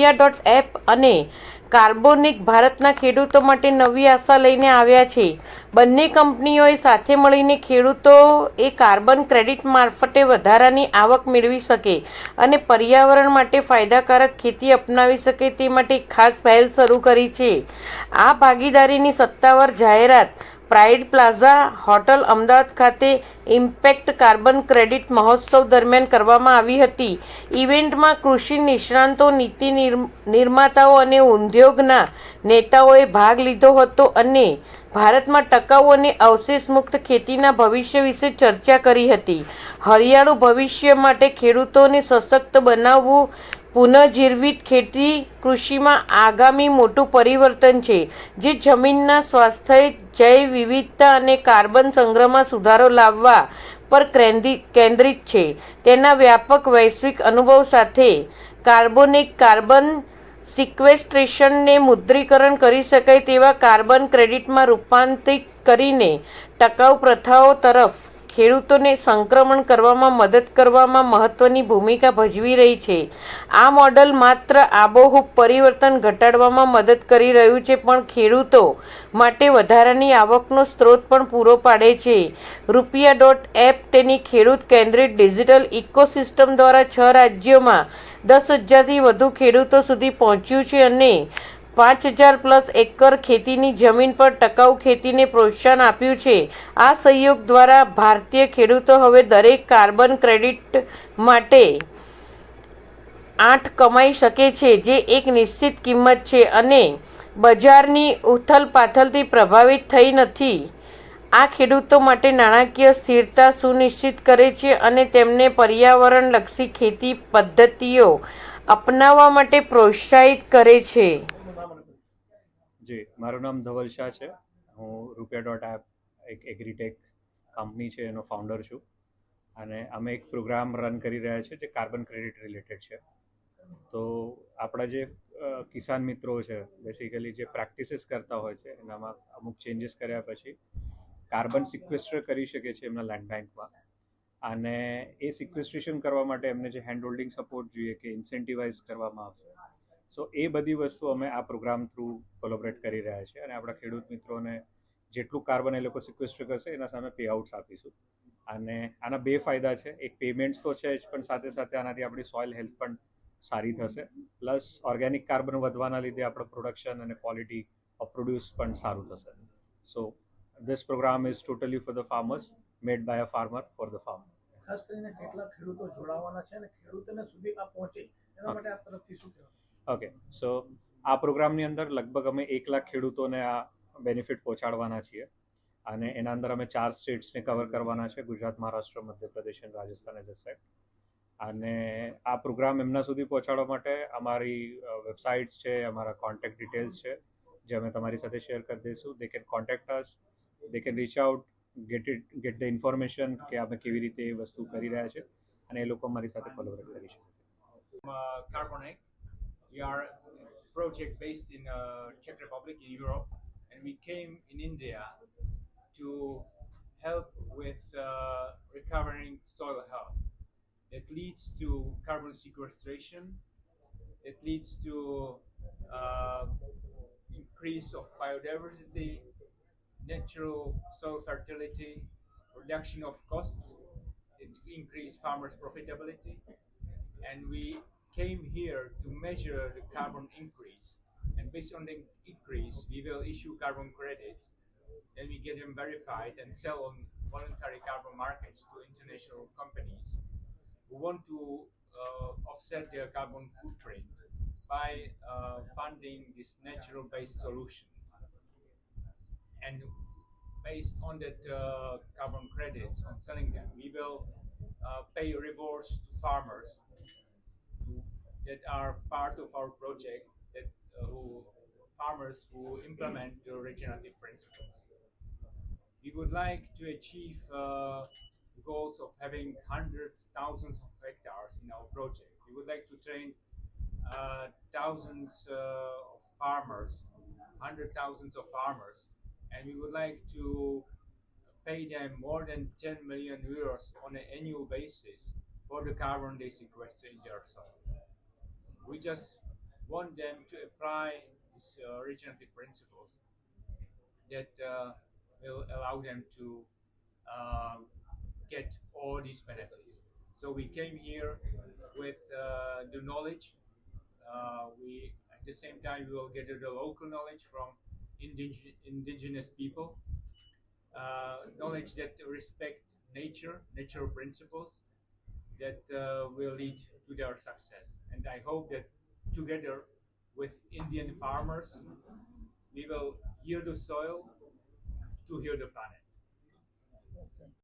રૂપિયા dot app અને carbonic ભારતના ખેડૂતો માટે નવી આશા લઈને આવ્યા છે. બંને કંપનીઓએ સાથે મળીને ખેડૂતો એ કાર્બન ક્રેડિટ મારફતે વધારાની આવક મેળવી શકે અને પર્યાવરણ માટે ફાયદાકારક ખેતી અપનાવી શકે તે માટે ખાસ પહેલ શરૂ કરી છે. આ ભાગીદારીની સત્તાવાર જાહેરાત પ્રાઇડ પ્લાઝા હોટલ અમદાવાદ ખાતે ઇમ્પેક્ટ કાર્બન ક્રેડિટ મહોત્સવ દરમિયાન કરવામાં આવી હતી. ઇવેન્ટમાં કૃષિ નિષ્ણાંતો, નીતિ નિર્મ- નિર્માતાઓ અને ઉદ્યોગના નેતાઓએ ભાગ લીધો હતો અને ભારતમાં ટકાઉ અને અવશેષ મુક્ત ખેતીના ભવિષ્ય વિશે ચર્ચા કરી હતી. હરિયાળું ભવિષ્ય માટે ખેડૂતોને સશક્ત બનાવવું પુનઃજીવિત ખેતી કૃષિમાં આગામી મોટું પરિવર્તન છે, જે જમીનના સ્વાસ્થ્ય જૈવ વિવિધતા અને કાર્બન સંગ્રહમાં સુધારો લાવવા પર કેન્દ્રી- કેન્દ્રિત છે. તેના વ્યાપક વૈશ્વિક અનુભવ સાથે કાર્બોનિક કાર્બન સિક્વેસ્ટ્રેશનને મુદ્રીકરણ કરી શકાય તેવા કાર્બન ક્રેડિટમાં રૂપાંતરિત કરીને ટકાઉ પ્રથાઓ તરફ ખેડૂતોને સંક્રમણ કરવામાં મદદ કરવામાં મહત્વની ભૂમિકા ભજવી રહી છે. આ મોડલ માત્ર આબોહૂબ પરિવર્તન ઘટાડવામાં મદદ કરી રહ્યું છે, પણ ખેડૂતો માટે વધારાની આવકનો સ્ત્રોત પણ પૂરો પાડે છે. રૂપિયા ડોટ એપ તેની ખેડૂત કેન્દ્રિત ડિજિટલ ઇકોસિસ્ટમ દ્વારા છ રાજ્યોમાં દસ હજારથી વધુ ખેડૂતો સુધી પહોંચ્યું છે અને પાંચ હજાર પ્લસ એકર ખેતીની જમીન પર ટકાઉ ખેતીને પ્રોત્સાહન આપ્યું છે. આ સહયોગ દ્વારા ભારતીય ખેડૂતો હવે દરેક કાર્બન ક્રેડિટ માટે આઠ કમાઈ શકે છે, જે એક નિશ્ચિત કિંમત છે અને બજારની ઉથલપાથલથી પ્રભાવિત થઈ નથી. આ ખેડૂતો માટે નાણાકીય સ્થિરતા સુનિશ્ચિત કરે છે અને તેમને પર્યાવરણલક્ષી ખેતી પદ્ધતિઓ અપનાવવા માટે પ્રોત્સાહિત કરે છે. જી, મારું નામ ધવલ શાહ છે. હું રૂપિયા ડોટ એપ એક એગ્રીટેક કંપની છે, એનો ફાઉન્ડર છું. અને અમે એક પ્રોગ્રામ રન કરી રહ્યા છીએ જે કાર્બન ક્રેડિટ રિલેટેડ છે. તો આપણા જે કિસાન મિત્રો છે બેસિકલી જે પ્રેક્ટિસીસ કરતા હોય છે, એનામાં અમુક ચેન્જીસ કર્યા પછી કાર્બન સિક્વેસ્ટર કરી શકે છે એમના લેન્ડ બેંકમાં અને એ સિક્વેસ્ટ્રેશન કરવા માટે એમને જે હેન્ડ હોલ્ડિંગ સપોર્ટ જોઈએ કે ઇન્સેન્ટિવાઇઝ કરવામાં આવશે. સો એ બધી વસ્તુ અમે આ પ્રોગ્રામ થ્રુ કોલોબરેટ કરી રહ્યા છીએ અને આપણા ખેડૂત મિત્રોને જેટલું કાર્બન એ લોકો સિક્વેસ્ટર કરશે એના સામે પે આઉટ્સ આપીશું. અને આના બે ફાયદા છે. એક પેમેન્ટ્સ તો છે જ પણ સાથે સાથે આનાથી આપણી સોઇલ હેલ્થ પણ સારી થશે. પ્લસ ઓર્ગેનિક કાર્બન વધવાના લીધે આપણું પ્રોડક્શન અને ક્વોલિટી ઓફ પ્રોડ્યુસ પણ સારું થશે. So this program is totally for the farmers made by a farmer for the farmer ખાસ કરીને કેટલા ખેડૂતો જોડાવાના છે અને ખેડૂતોને સુધી આ પહોંચે. એના માટે આ તરફથી શું કહેવાય ઓકે સો આ પ્રોગ્રામની અંદર લગભગ અમે એક લાખ ખેડૂતોને આ બેનિફિટ પહોંચાડવાના છીએ. અને એના અંદર અમે ચાર સ્ટેટ્સને કવર કરવાના છે, ગુજરાત, મહારાષ્ટ્ર, મધ્યપ્રદેશ અને રાજસ્થાન એઝ અ અને આ પ્રોગ્રામ એમના સુધી પહોંચાડવા માટે અમારી વેબસાઇટ્સ છે, અમારા કોન્ટેક્ટ ડિટેલ્સ છે, જે અમે તમારી સાથે શેર કરી દઈશું. They can contact us they can reach out get it get the information કે અમે કેવી રીતે એ વસ્તુ કરી રહ્યા છે, અને એ લોકો અમારી સાથે કોલોબરેટ કરી શકે. Carbonec. We are a project based in uh, Czech Republic in Europe, and we came in India to help with uh, recovering soil health. That leads to carbon sequestration. It leads to uh, increase of biodiversity, natural soil fertility, reduction of costs. It increase farmers' profitability and we came here to measure the carbon increase. And based on the increase, we will issue carbon credits. Then we get them verified and sell on voluntary carbon markets to international companies who want to uh, offset their carbon footprint by uh, funding this natural-based solution. And based on that uh, carbon credits, on selling them, we will uh, pay rewards to farmers that are part of our project that uh, who farmers who implement the regenerative principles. We would like to achieve uh, goals of having hundreds, thousands of hectares in our project. We would like to train uh, thousands uh, of farmers, hundred thousands of farmers, and we would like to pay them more than 10 million euros on an annual basis for the carbon they sequester in their soil. We just want them to apply these uh, regenerative principles that uh, will allow them to um, get all these benefits. So we came here with uh, the knowledge. Uh, we at the same time we will gather the local knowledge from indig- indigenous people, uh, knowledge that respect nature, natural principles that uh, will lead to their success. And I hope that together with Indian farmers, we will heal the soil to heal the planet.